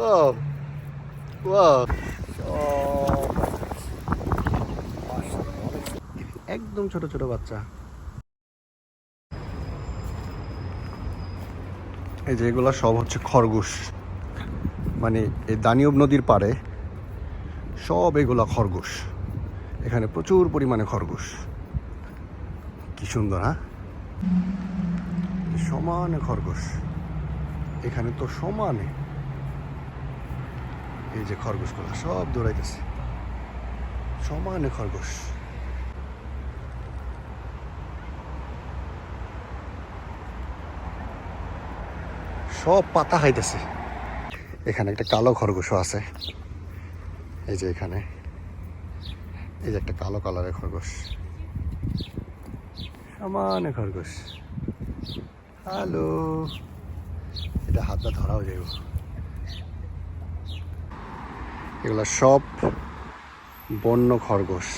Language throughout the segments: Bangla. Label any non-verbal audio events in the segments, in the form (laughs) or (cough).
Wow. Wow. একদম ছোট ছোট বাচ্চা। এই যে এগুলো সব হচ্ছে খরগোশ। মানে এই দানিয়ব নদীর পাড়ে সব এগুলা খরগোশ। এখানে প্রচুর পরিমাণে খরগোশ। কি সুন্দর হ্যাঁ? সমানে খরগোশ। এখানে তো সমানে এই যে খরগোশগুলো সব দৌড়াইতেছে। সমানে খরগোশ। সব পাতা খাইতেছে। এখানে একটা কালো খরগোশও আছে। এই যে এখানে। এই যে একটা কালো কালারের খরগোশ। সমানে খরগোশ। হ্যালো। এটা হাতটা ধরাও যাইব। এগুলো সব বন্য খরগোশ।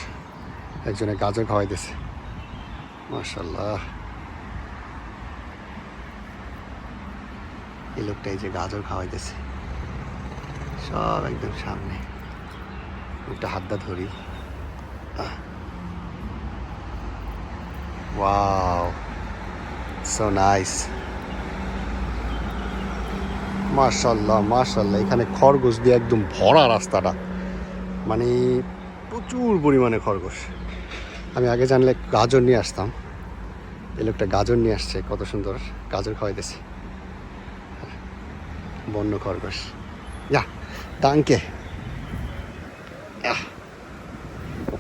একজনে গাজর খাওয়াইতেছে। মার্শাল্লাহ এই লোকটা এই যে গাজর খাওয়াইতেছে। সব একদম সামনে। একটা হাতটা ধরি। ওয়াও। সো নাইস মার্শাল্লাহ মার্শাল্লাহ এখানে খরগোশ দিয়ে একদম ভরা রাস্তাটা। মানে প্রচুর পরিমাণে খরগোশ। আমি আগে জানলে গাজর নিয়ে আসতাম। এই লোকটা গাজর নিয়ে আসছে, কত সুন্দর গাজর খাওয়াইতেছে। বন্য খরগোশ। যা দাঙ্কে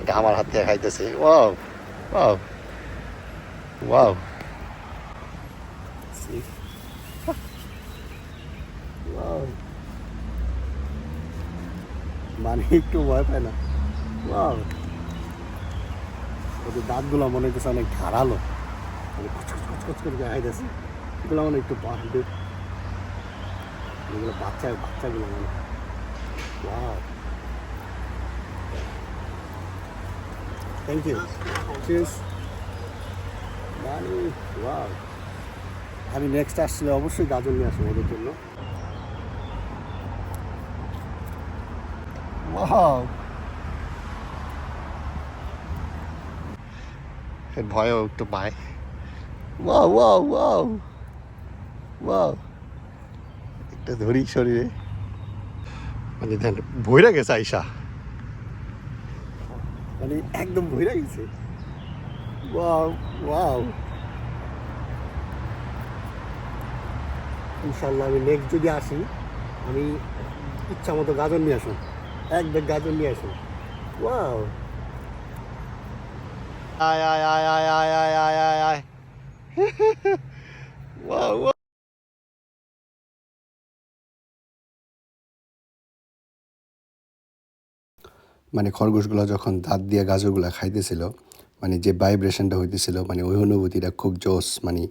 এটা আমার হাত খাইতেছে। Wow wow wow. মানে একটু ভয় পায় না। ওদের দাঁতগুলো মনে হইতেছে অনেক ধারালো। কচকচ কচকচ করে খাইতেছে এগুলো মনে একটু বাঁধবে। এগুলো বাচ্চা বাচ্চাগুলো মানে থ্যাংক ইউ চিয়ার্স মানে আমি নেক্সট আসলে অবশ্যই গাজর নিয়ে আসব ওদের জন্য। এর ভয়ও একটু পায় ওয়াও ওয়াও ওয়াও ওয়াও একটা ধরি শরীরে মানে ধ্যান ভইরা গেছে আইসা মানে একদম ভইরা গেছে ওয়াও ওয়াও ইনশাল্লাহ আমি নেক্সট যদি আসি আমি ইচ্ছা মতো গাজর নিয়ে আসুন এক ব্যাগ গাজর নিয়ে আসুন। ওয়াও আয় আয় আয় আয় আয় আয় আয় আয় আয়। (laughs) ওয়াও ওয়াও মানে খরগোশগুলো যখন দাঁত দিয়ে গাজরগুলো খাইতেছিল মানে যে ভাইব্রেশনটা হইতেছিল মানে ওই অনুভূতিটা খুব জোস মানে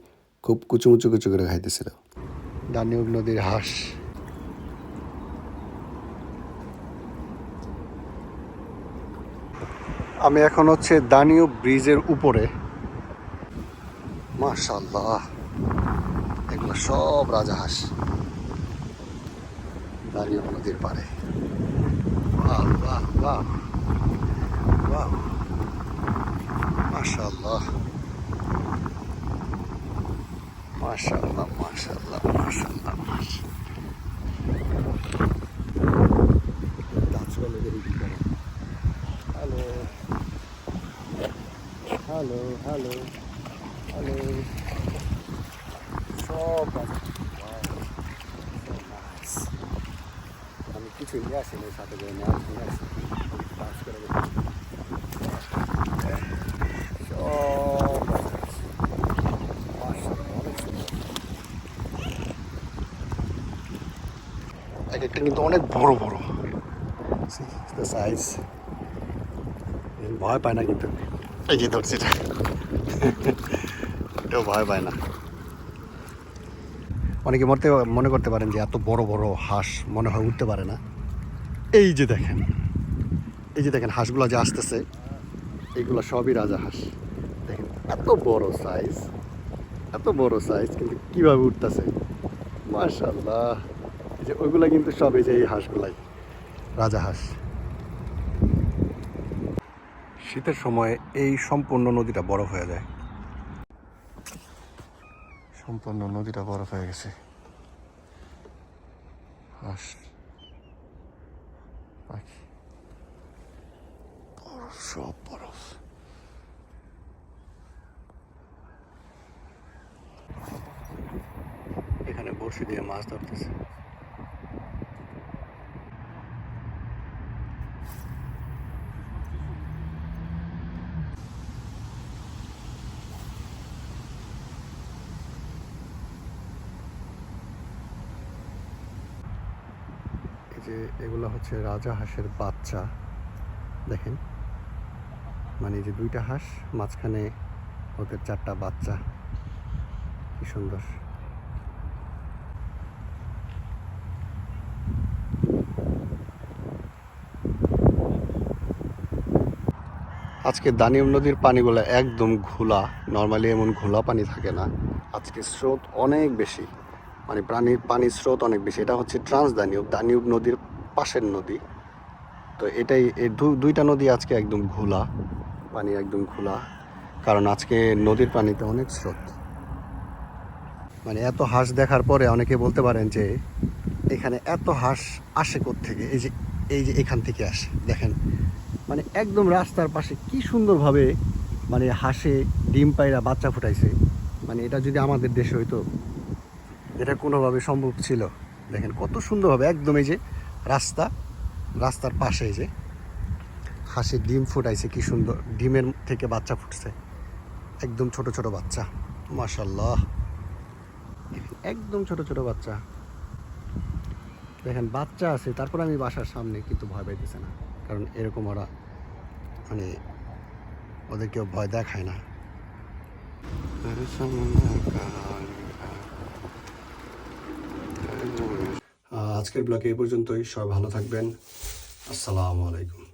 খুব কুচু মুচু কুচু করে খাইতেছিল। দানিউব নদীর হাঁস। আমি এখন হচ্ছে দানিউব ব্রিজের উপরে। মাশাল্লাহ এগুলো সব রাজাহাঁস। দানীয় নদীর বাহ মাশাল্লাহ মাশাল্লাহ মাশাল্লাহ মাশাল্লাহ গাছগুলো দেখি কি করে হ্যালো হ্যালো হ্যালো হ্যালো সব. আমি কিছু নিয়ে আসিনি সাথে করে নিয়ে আসি কাজ করে। সব। এক একটা কিন্তু অনেক বড় বড় সাইজ ভয় পায় না কিন্তু এই যে ধরছি এটা। এটাও ভয় পায় না। অনেকে মরতে মনে করতে পারেন যে এত বড় বড় হাঁস মনে হয় উঠতে পারে না। এই যে দেখেন, এই যে দেখেন হাঁসগুলো যে আসতেছে এইগুলো সবই রাজা হাঁস। দেখেন এত বড় সাইজ এত বড় সাইজ কিন্তু কীভাবে উঠতেছে? মার্শাল্লাহ যে ওইগুলা কিন্তু সব এই যে এই হাঁসগুলাই, রাজা হাঁস। শীতের সময় এই সম্পূর্ণ নদীটা বরফ হয়ে যায়। সম্পূর্ণ নদীটা বরফ হয়ে গেছে। হাঁস পাখি বরফ সব বরফ এখানে বড়শি দিয়ে মাছ ধরতেছে। যে এগুলো হচ্ছে রাজা হাঁসের বাচ্চা। দেখেন। মানে যে দুইটা হাঁস, মাঝখানে ওদের চারটা বাচ্চা। কি সুন্দর। আজকে দানিয়ম নদীর পানিগুলো একদম ঘোলা। নর্মালি এমন ঘোলা পানি থাকে না। আজকে স্রোত অনেক বেশি। মানে প্রাণীর পানির স্রোত অনেক বেশি। এটা হচ্ছে ট্রান্স দানিউব দানিউব নদীর পাশের নদী। তো এটাই এই দুইটা নদী আজকে একদম ঘোলা, পানি একদম ঘোলা, কারণ আজকে নদীর পানিতে অনেক স্রোত। মানে এত হাঁস দেখার পরে অনেকে বলতে পারেন যে, এখানে এত হাঁস আসে থেকে এই যে এই যে এখান থেকে আসে, দেখেন। মানে একদম রাস্তার পাশে কি সুন্দরভাবে মানে হাঁসে ডিম পায়রা বাচ্চা ফুটাইছে। মানে এটা যদি আমাদের দেশে হইতো এটা কোনোভাবে সম্ভব ছিল। দেখেন কত সুন্দরভাবে একদম এই যে রাস্তা, রাস্তার পাশে যে হাঁসের ডিম ফুটাইছে, কি সুন্দর। ডিমের থেকে বাচ্চা ফুটছে, একদম ছোট ছোট বাচ্চা মাশাল্লাহ একদম ছোট ছোট বাচ্চা। দেখেন বাচ্চা আছে, তারপর আমি বাসার সামনে কিন্তু ভয় পাইতেছে না, কারণ এরকম ওরা মানে ওদের কেউ ভয় দেখায় না। আজকের ব্লগে এই পর্যন্তই। সবাই ভালো থাকবেন। আসসালামু আলাইকুম।